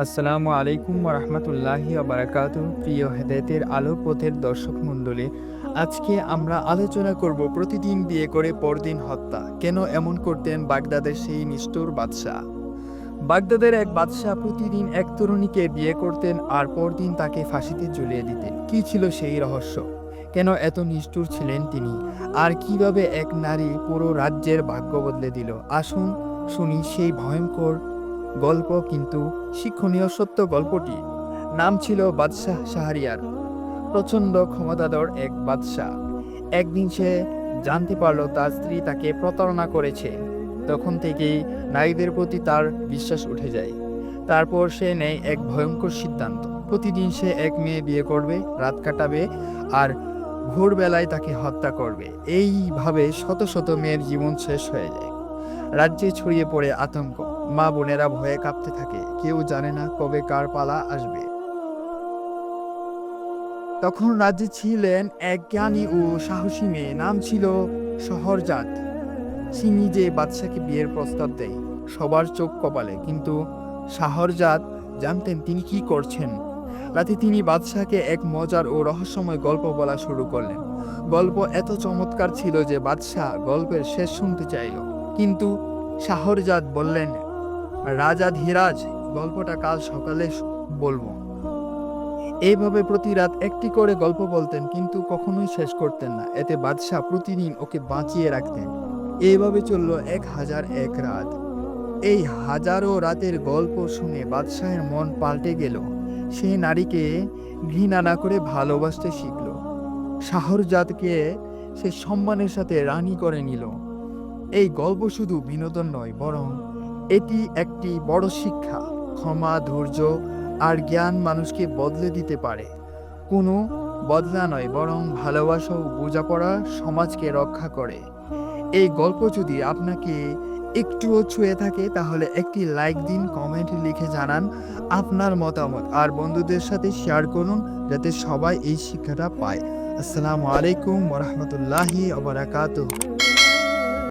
আসসালামু আলাইকুম রহমতুল্লাহি বারাকাতু প্রিয় হেদায়তের আলো পথের দর্শক মণ্ডলী, আজকে আমরা আলোচনা করব প্রতিদিন বিয়ে করে পরদিন হত্যা। কেন এমন করতেন বাগদাদের সেই নিষ্ঠুর বাদশাহ? বাগদাদের এক বাদশাহ প্রতিদিন এক তরুণীকে বিয়ে করতেন আর পরদিন তাকে ফাঁসিতে ঝুলিয়ে দিতেন। কি ছিল সেই রহস্য? কেন এত নিষ্ঠুর ছিলেন তিনি? আর কীভাবে এক নারী পুরো রাজ্যের ভাগ্য বদলে দিল? আসুন শুনি সেই ভয়ঙ্কর গল্প কিন্তু শিক্ষণীয় সত্য গল্পটি। নাম ছিল বাদশাহ শাহরিয়ার। প্রচণ্ড ক্ষমতাধর এক বাদশাহ। একদিন সে জানতে পারল তার স্ত্রী তাকে প্রতারণা করেছে। তখন থেকেই নারীদের প্রতি তার বিশ্বাস উঠে যায়। তারপর সে নেয় এক ভয়ঙ্কর সিদ্ধান্ত। প্রতিদিন সে এক মেয়ে বিয়ে করবে, রাত কাটাবে আর ভোরবেলায় তাকে হত্যা করবে। এইভাবে শত শত মেয়ের জীবন শেষ হয়ে যায়। রাজ্যে ছড়িয়ে পড়ে আতঙ্ক। মা বোনেরা ভয়ে কাঁপতে থাকে। কেউ জানে না কবে কার পালা আসবে। তখন রাজ্যে ছিলেন এক জ্ঞানী ও সাহসী মেয়ে। নাম ছিল শহরজাত। সে নিজে বাদশাকে বিয়ের প্রস্তাব দেয়, সবার চোখ কপালে। কিন্তু শাহরজাত জানতেন তিনি কি করছেন। রাতে তিনি বাদশাকে এক মজার ও রহস্যময় গল্প বলা শুরু করলেন। গল্প এত চমৎকার ছিল যে বাদশাহ গল্পের শেষ শুনতে চাইল। কিন্তু শাহরজাদ বললেন রাজা ধীরাজ, গল্পটা কাল সকালে বলব। এইভাবে প্রতি রাত একটি করে গল্প বলতেন, কিন্তু কখনোই শেষ করতেন না। এতে বাদশাহ প্রতিদিন ওকে বাঁচিয়ে রাখতেন। এইভাবে চলল এক হাজার এক রাত। এই হাজারো রাতের গল্প শুনে বাদশাহের মন পাল্টে গেল। সে নারীকে ঘৃণা না করে ভালোবাসতে শিখল। শাহরজাদকে সে সম্মানের সাথে রানী করে নিল। এই গল্প শুধু বিনোদন নয়, বরং এটি একটি বড় শিক্ষা, ক্ষমা, ধৈর্য আর জ্ঞান মানুষকে বদলে দিতে পারে। কোনো বদলা নয়, বরং ভালোবাসা ও বোঝাপড়া সমাজকে রক্ষা করে। এই গল্প যদি আপনাকে একটুও ছুঁয়ে থাকে, তাহলে একটি লাইক দিন, কমেন্ট লিখে জানান আপনার মতামত আর বন্ধুদের সাথে শেয়ার করুন যাতে সবাই এই শিক্ষাটা পায়। আসসালামু আলাইকুম ওরহমতুল্লাহি আবরাকাতুহ